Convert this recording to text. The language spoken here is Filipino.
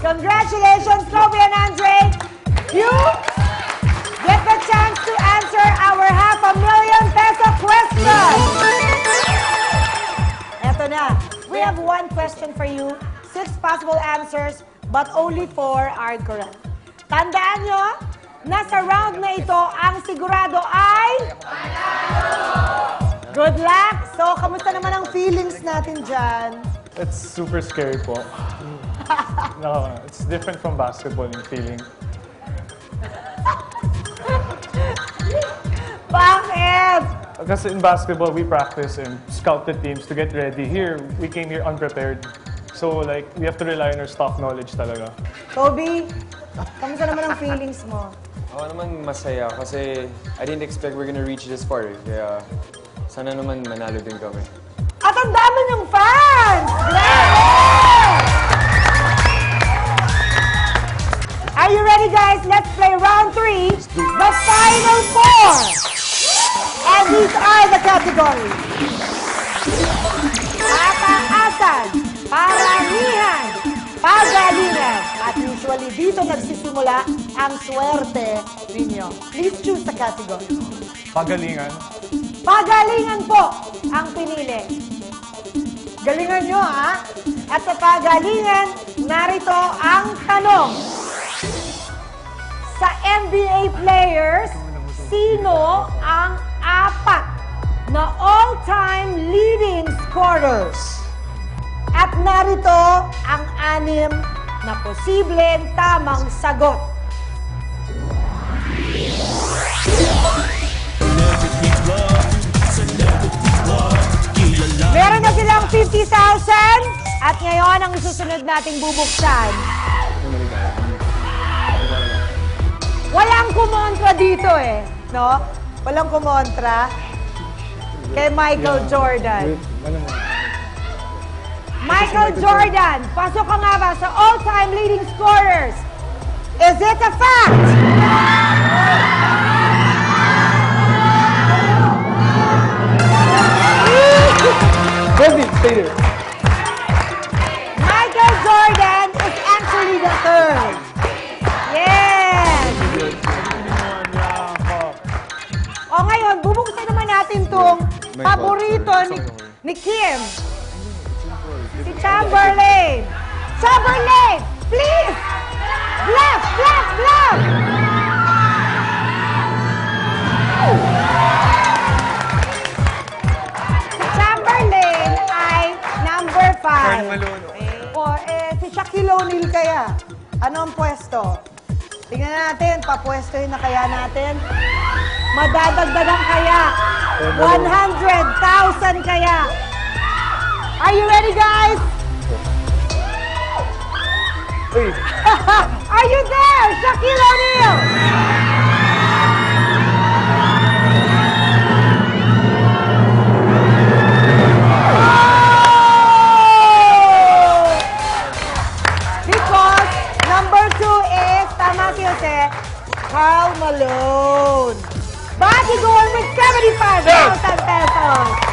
Congratulations, Kobe and Andre. You get the chance to answer our half a million peso question. Eto na. We have one question for you. Six possible answers, but only four are correct. Tandaan nyo, nasa round na ito, ang sigurado ay... Good luck! So, kamusta naman ang feelings natin dyan? It's super scary po. no, it's different from basketball in feeling. Bakit? Kasi in basketball, we practice and scout the teams to get ready. Here, we came here unprepared. So like, we have to rely on our stock knowledge talaga. Toby, kamusta naman ang feelings mo? Ako naman masaya kasi I didn't expect we're gonna reach this far. eh. Kaya sana naman manalo din kami. Ang dami ng fans! Grabe! Are you ready, guys? Let's play round three, the final four. And these are the categories. Pataasan, paramihan, pagalingan. At usually dito nagsisimula ang swerte ninyo. Please choose the category. Pagalingan. Pagalingan po ang pinili. Galingan nyo, ha? At sa pagalingan, narito ang tanong. Sa NBA players, sino ang apat na all-time leading scorers? At narito ang anim na posibleng tamang sagot. 2,000. At ngayon, ang susunod nating bubuksan. Walang kumontra dito eh. No? Walang kumontra. Kay Michael Jordan. Michael Jordan, pasok ka nga ba sa all-time leading scorers? Is it a fact? Ready, stay there. Michael Jordan is actually the third. Yes! O ngayon, bubuksan naman natin tong paborito ni, ni Kim. Si Chamberlain. Chamberlain! Eh, si Shaquille O'Neal kaya. Ano ang pwesto? Tingnan natin, papwestohin na kaya natin. Madadagdagan kaya. 100,000 kaya. Are you ready, guys? Are you there, Shaquille O'Neal? Carl Malone. He going with 75,000 pesos.